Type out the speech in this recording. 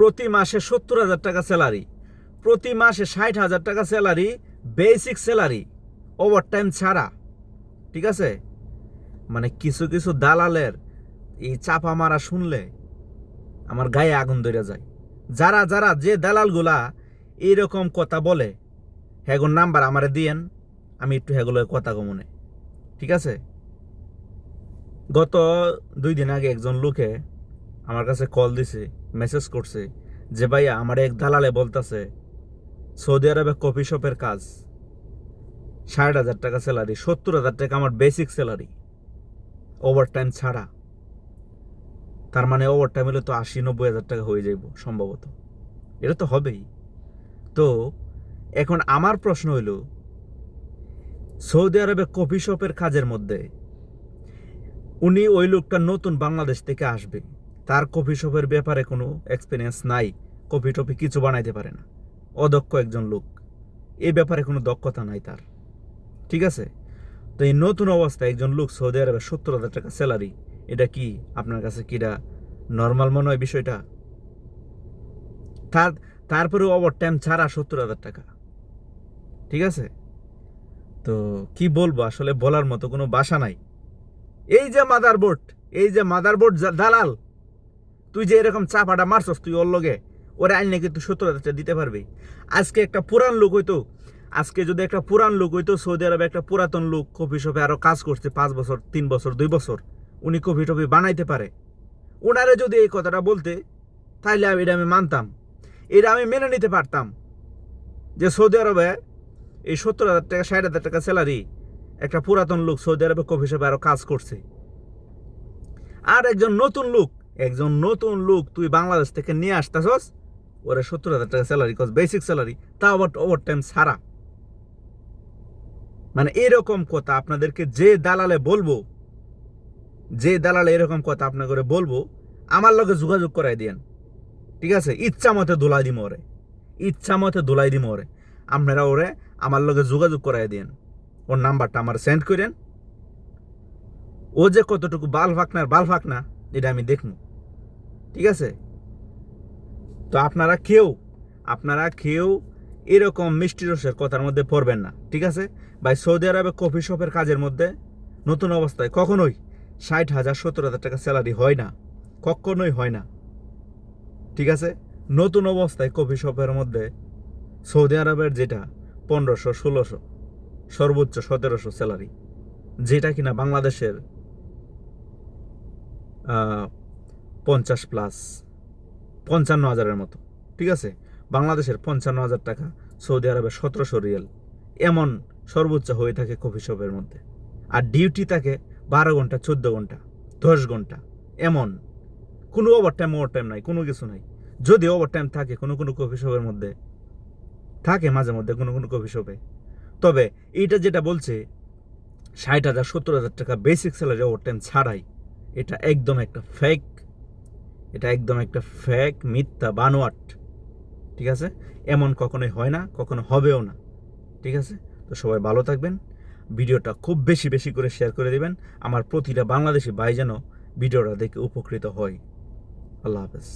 প্রতি মাসে সত্তর হাজার টাকা স্যালারি। প্রতি মাসে ষাট হাজার টাকা salary, basic salary over time ছাড়া। ঠিক আছে? মানে কিছু কিছু দালালের এই চাপা মারা শুনলে আমার গায়ে আগুন ধরে যায়। যারা যারা যে দালালগুলা এইরকম কথা বলে হ্যাগুর নাম্বার আমারে দিয়েন, আমি একটু হ্যাগুলোর কথা কমনে ঠিক আছে? গত দুই দিন আগে একজন লোকে আমার কাছে কল দিছে মেসেজ করছে যে, ভাইয়া, আমার এক দালালে বলতাছে, সৌদি আরবে কফি শপের কাজ, ষাট হাজার টাকা স্যালারি সত্তর হাজার টাকা আমার বেসিক স্যালারি ওভার টাইম ছাড়া। তার মানে ওভার টাইম হলে তো আশি, নব্বই হাজার টাকা হয়ে যাইব সম্ভবত। এটা তো হবেই। তো, এখন আমার প্রশ্ন হইল, সৌদি আরবে কফি শপের কাজের মধ্যে উনি ওই লোকটা নতুন বাংলাদেশ থেকে আসবে। তার কফি শপের ব্যাপারে কোনো এক্সপিরিয়েন্স নাই। কফি টফি কিছু বানাইতে পারে না। অদক্ষ একজন লোক। এই ব্যাপারে কোনো দক্ষতা নাই তার। ঠিক আছে? তো এই নতুন অবস্থায় একজন লোক সৌদি আরবে সত্তর হাজার টাকা স্যালারি এটা কি আপনার কাছে কিটা নর্মাল মনে হয় বিষয়টা? তার তারপরে ওভার টাইম ছাড়া সত্তর হাজার টাকা। ঠিক আছে? তো কি বলব, আসলে বলার মতো কোনো বাসা নাই। এই যে মাদারবোর্ড এই যে মাদারবোর্ড দালাল! তুই যে এরকম চাপাটা মারছস তুই ওর লগে, ওরা আইন নাকি তুই সত্তর হাজার দিতে পারবি। আজকে একটা পুরান লোক হইতো, আজকে যদি একটা পুরান লোক হইতো, সৌদি আরবে একটা পুরাতন লোক কফি শপে আরও কাজ করছে পাঁচ বছর, তিন বছর, দুই বছর, উনি কফি টফি বানাইতে পারে। ওনারে যদি এই কথাটা বলতে, তাইলে আমি এটা আমি মানতাম। এটা আমি মেনে নিতে পারতাম যে সৌদি আরবে এই সত্তর হাজার টাকা, ষাট হাজার টাকা স্যালারি একটা পুরাতন লোক সৌদি আরবে কফি শপে আরও কাজ করছে। আর একজন নতুন লোক একজন নতুন লোক তুই বাংলাদেশ থেকে নিয়ে আসতেছস, ওরে সত্তর হাজার টাকা স্যালারি কস বেসিক স্যালারি তা আবার ওভার টাইম ছাড়া। মানে এরকম কথা আপনাদেরকে যে দালালে বলব, যে দালালে এরকম কথা আপনার করে বলব, আমার লগে যোগাযোগ করাই দিয়েন ঠিক আছে? ইচ্ছা মতে দোলাই দিম ওরে। ইচ্ছা মতে দোলাই দিম ওরে। আপনারা ওরে আমার লগে যোগাযোগ করাই দিয়েন ওর নাম্বারটা আমার সেন্ড করেন। ও যে কতটুকু বাল ফাঁকনার বাল ফাঁকনা এটা আমি দেখব ঠিক আছে? তো আপনারা কেউ আপনারা কেউ এরকম মিষ্টি রসের কথার মধ্যে পড়বেন না, ঠিক আছে? ভাই, সৌদি আরবে কফি শপের কাজের মধ্যে নতুন অবস্থায় কখনোই ষাট হাজার সত্তর হাজার টাকা স্যালারি হয় না, কখনোই হয় না, ঠিক আছে? নতুন অবস্থায় কফি শপের মধ্যে সৌদি আরবের যেটা পনেরোশো, ষোলোশো, সর্বোচ্চ সতেরোশো স্যালারি যেটা কিনা বাংলাদেশের পঞ্চাশ প্লাস পঞ্চান্ন হাজারের মতো, ঠিক আছে? বাংলাদেশের পঞ্চান্ন হাজার টাকা সৌদি আরবের সতেরোশো রিয়াল, এমন সর্বোচ্চ হয়ে থাকে কফি শপের মধ্যে। আর ডিউটি থাকে বারো ঘণ্টা, চোদ্দ ঘণ্টা, দশ ঘণ্টা, এমন। কোনো ওভার টাইম ওভার টাইম নাই, কোনো কিছু নাই। যদি ওভার টাইম থাকে কোনো কোনো কফি শপের মধ্যে, থাকে মাঝে মধ্যে কোনো কোনো কফি শপে। তবে এইটা যেটা বলছে, ষাট হাজার, সত্তর হাজার টাকা বেসিক স্যালারি ওভার টাইম ছাড়াই, এটা একদম একটা ফেক এটা একদম একটা ফ্যাক মিথ্যা, বানোয়াট, ঠিক আছে? এমন কখনোই হয় না, কখনো হবেও না, ঠিক আছে? তো সবাই ভালো থাকবেন। ভিডিওটা খুব বেশি বেশি করে শেয়ার করে দেবেন। আমার প্রতিটা বাংলাদেশি ভাই যেন ভিডিওটা দেখে উপকৃত হয়। আল্লাহ হাফেজ।